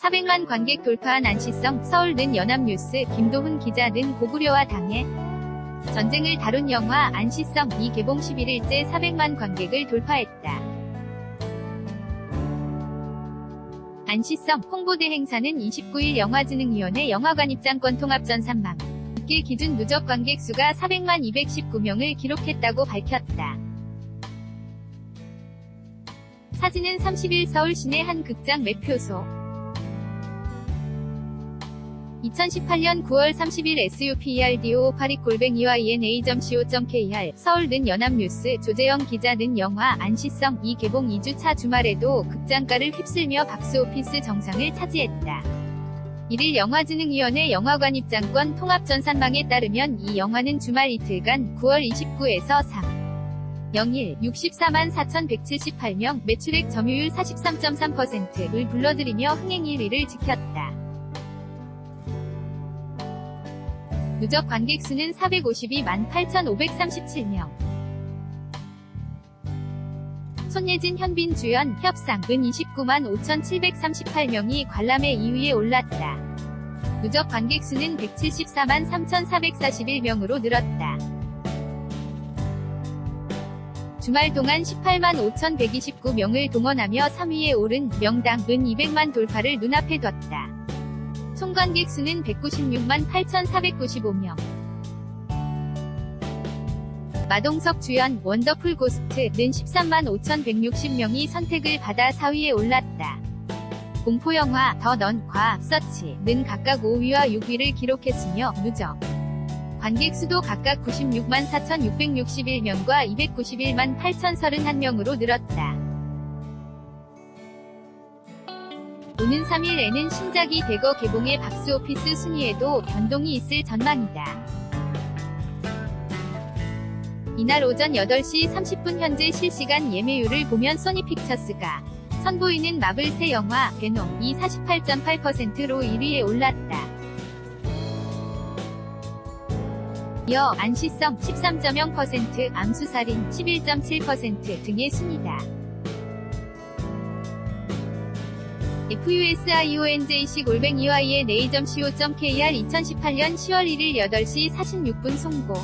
400만 관객 돌파한 안시성, 서울 는 연합뉴스, 김도훈 기자 등 고구려와 당해 전쟁을 다룬 영화 안시성 이 개봉 11일째 400만 관객을 돌파했다. 안시성 홍보대 행사는 29일 영화진흥위원회 영화관 입장권 통합 전산망 길 기준 누적 관객 수가 400만 219명을 기록했다고 밝혔다. 사진은 30일 서울 시내 한 극장 매표소 2018년 9월 30일 SUPERDO 파리골뱅이와 ENA.co.kr 서울 는 연합뉴스 조재영 기자 는 영화 안시성 이 개봉 2주차 주말에도 극장가를 휩쓸며 박스오피스 정상을 차지했다. 1일 영화진흥위원회 영화관 입장권 통합전산망에 따르면 이 영화는 주말 이틀간 9월 29에서 3. 0일 64만 4,178명 매출액 점유율 43.3%를 불러들이며 흥행 1위를 지켰다. 누적 관객 수는 452만 8,537명. 손예진 현빈 주연 협상은 29만 5,738명이 관람의 2위에 올랐다. 누적 관객 수는 174만 3,441명으로 늘었다. 주말 동안 18만 5,129명을 동원하며 3위에 오른 명당은 200만 돌파를 눈앞에 뒀다. 총 관객 수는 196만 8,495명. 마동석 주연 원더풀 고스트는 13만 5,160명이 선택을 받아 4위에 올랐다. 공포영화 더 넌과 서치는 각각 5위와 6위를 기록했으며 누적 관객 수도 각각 96만 4,661명과 291만 8,031명으로 늘었다. 오는 3일에는 신작이 대거 개봉해 박스오피스 순위에도 변동이 있을 전망이다. 이날 오전 8시 30분 현재 실시간 예매율을 보면 소니픽처스가 선보이는 마블 새 영화 베놈이 48.8%로 1위에 올랐다. 이어 안시성 13.0%, 암수살인 11.7% 등의 순위다. FUSIONJC 골뱅이와이의 네이점 co.kr 2018년 10월 1일 8시 46분 송고